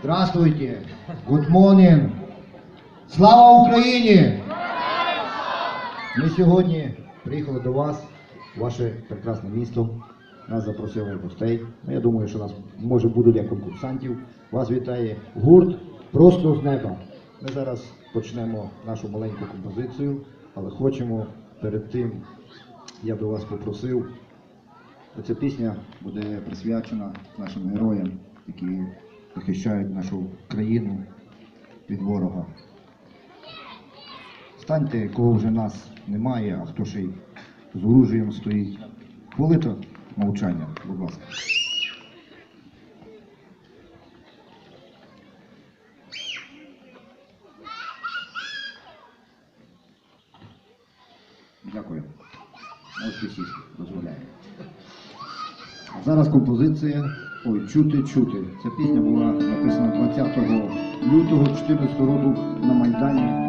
Здравствуйте. Good morning. Слава Україні! Ми сьогодні приїхали до вас, в ваше прекрасне місто. Нас запросили гостей. Ну, Я думаю, що нас може будуть як конкурсантів. Вас вітає гурт просто з неба. Ми зараз почнемо нашу маленьку композицію, але хочемо перед тим, я би вас попросив, ця пісня буде присвячена нашим героям, які захищають нашу країну від ворога. Станьте, кого вже нас немає, а хто ще й з оружієм стоїть. Хвилина мовчання, будь ласка. Дякую. Можете сісти, дозволяю. Зараз композиція Ой, чути, чути. Ця пісня була написана 20 лютого 14 року на Майдані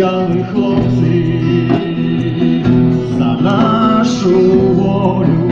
стояли хлопці за нашу волю,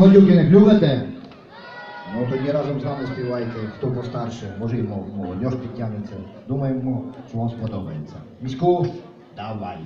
Братів Галюкіних любите? Ну тоді разом з нами співайте, хто постарше, може й мол- молодь підтягнеться. Думаємо, що вам сподобається. Міську, давай.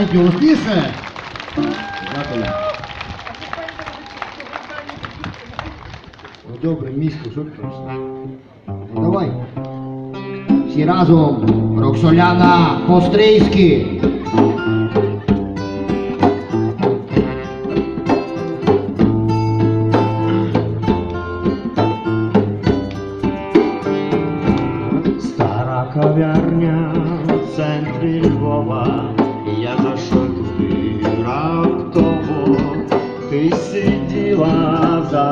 Thank you. Тісне. Дякую. Добре, місто, що Давай. Всі разом. Роксоляна Пострийський. Стара кав'ярня в центрі Львова.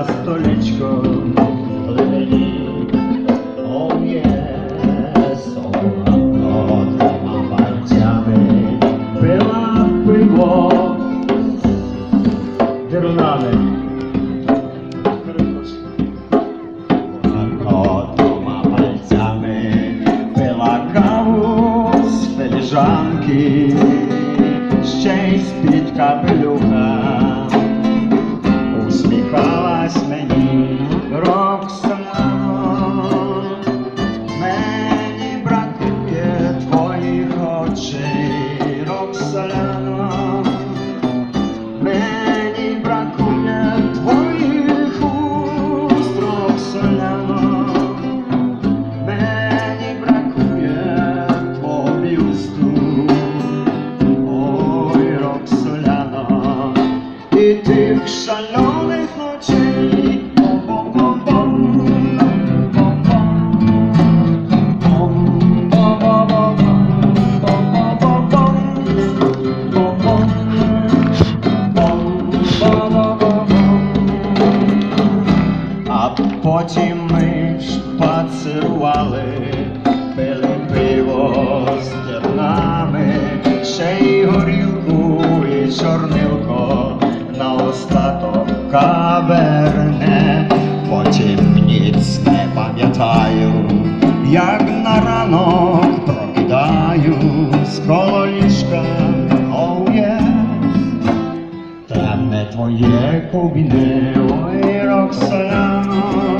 stoliczko leni. Oh yes, ona pod aparciami była, było Dyrlane. Żanki, szczęść z kapelucha. Tasmania. твоє кубіне, ой, Роксана.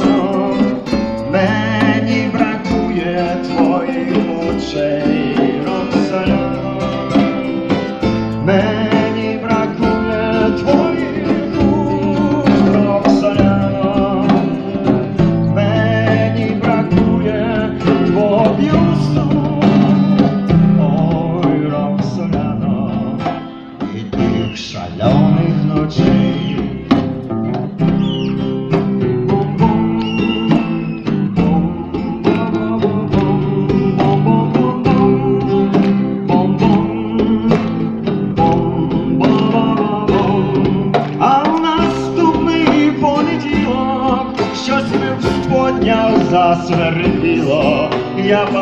Yeah.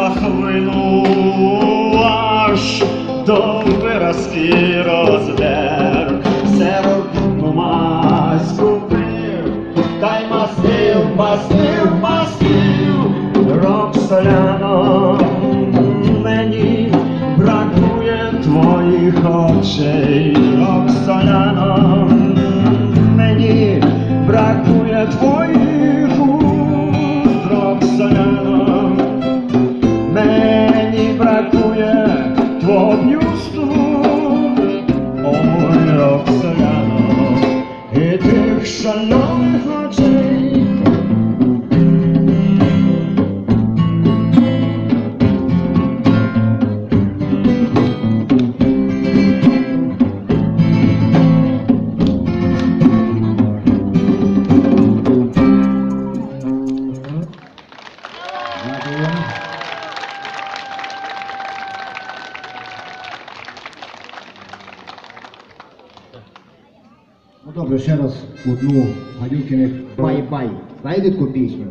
Ну добре, ще раз одну гадюкиних бай-бай. Знаєте таку пісню?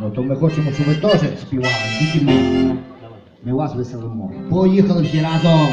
Ну то ми хочемо, щоб ви теж співали. Тільки ми. Ми вас веселимо. Поїхали всі разом!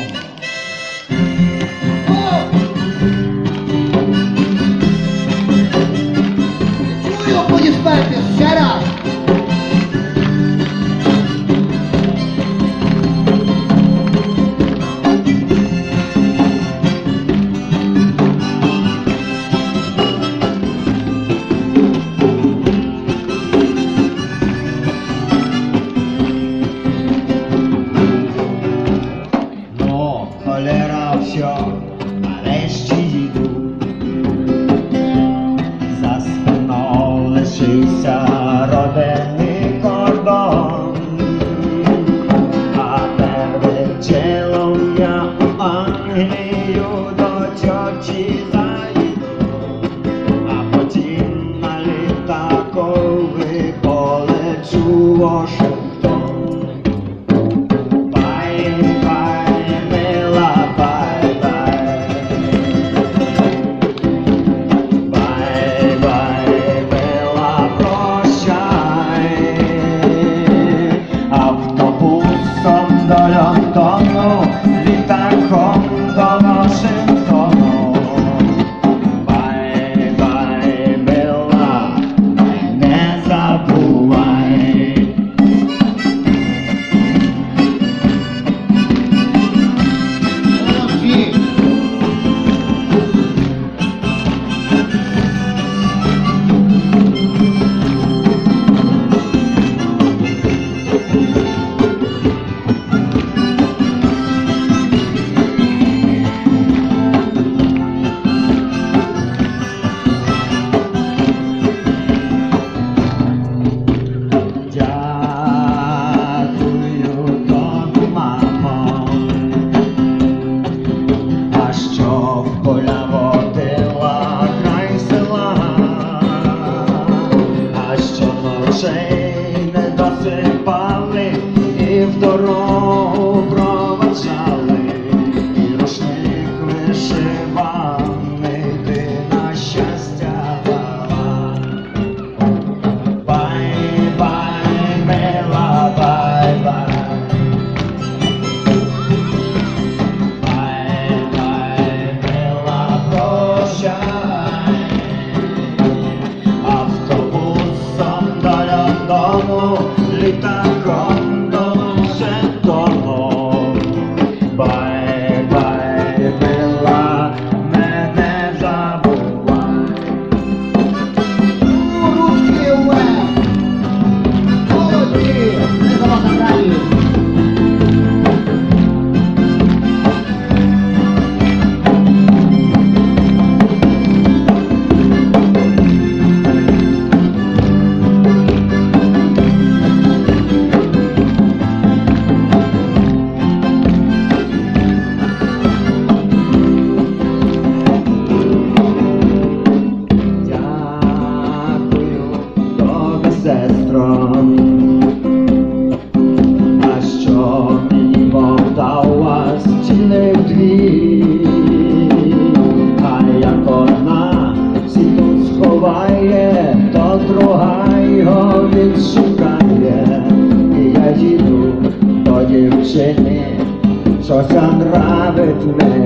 tonight.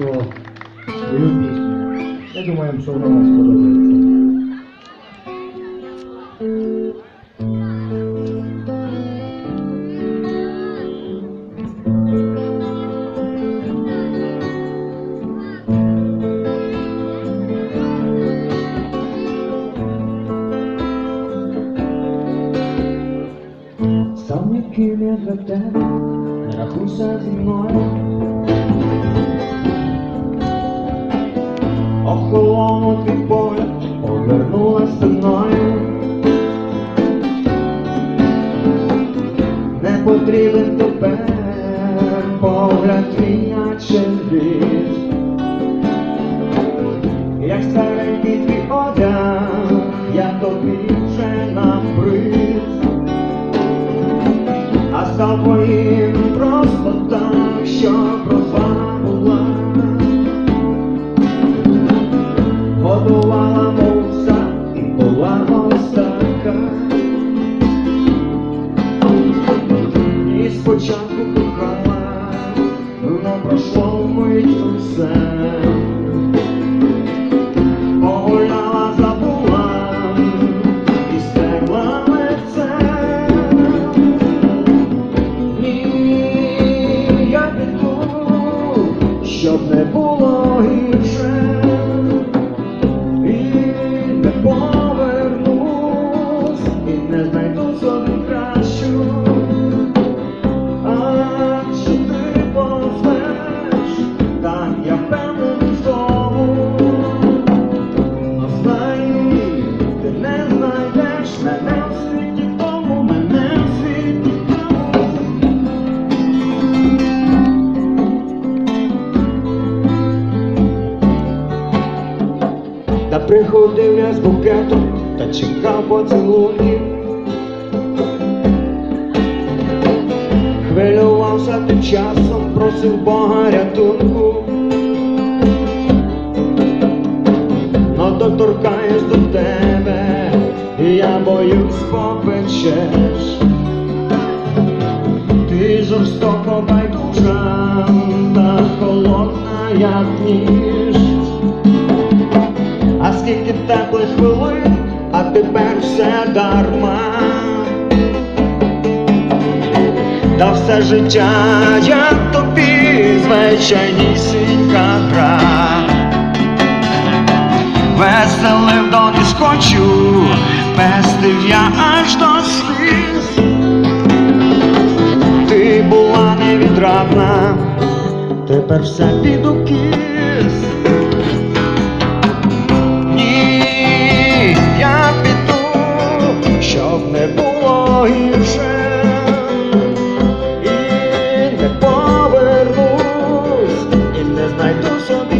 Пісню, свою пісню. Я думаю, що вона вам сподобається. Потрібен тепер погляд твій, ліс. Як старенький твій одяг, я тобі вже наприз, А став твоїм просто так, що проза І спочатку кохала, но пройшло мить все. Приходив я з букетом та чекав поцілунків. Хвилювався тим часом, просив Бога рятунку. Но доторкаюсь до тебе, і я боюсь попечеш. Ти жорстоко байдужа та холодна, як ніж. А скільки теплих хвилин, а тепер все дарма. Та все життя я тобі звичайнісінька гра. Веселив до не схочу, пестив я аж до сліз. Ти була невідрадна, тепер все під укіс. Було гірше, і не повернусь, і не знайду собі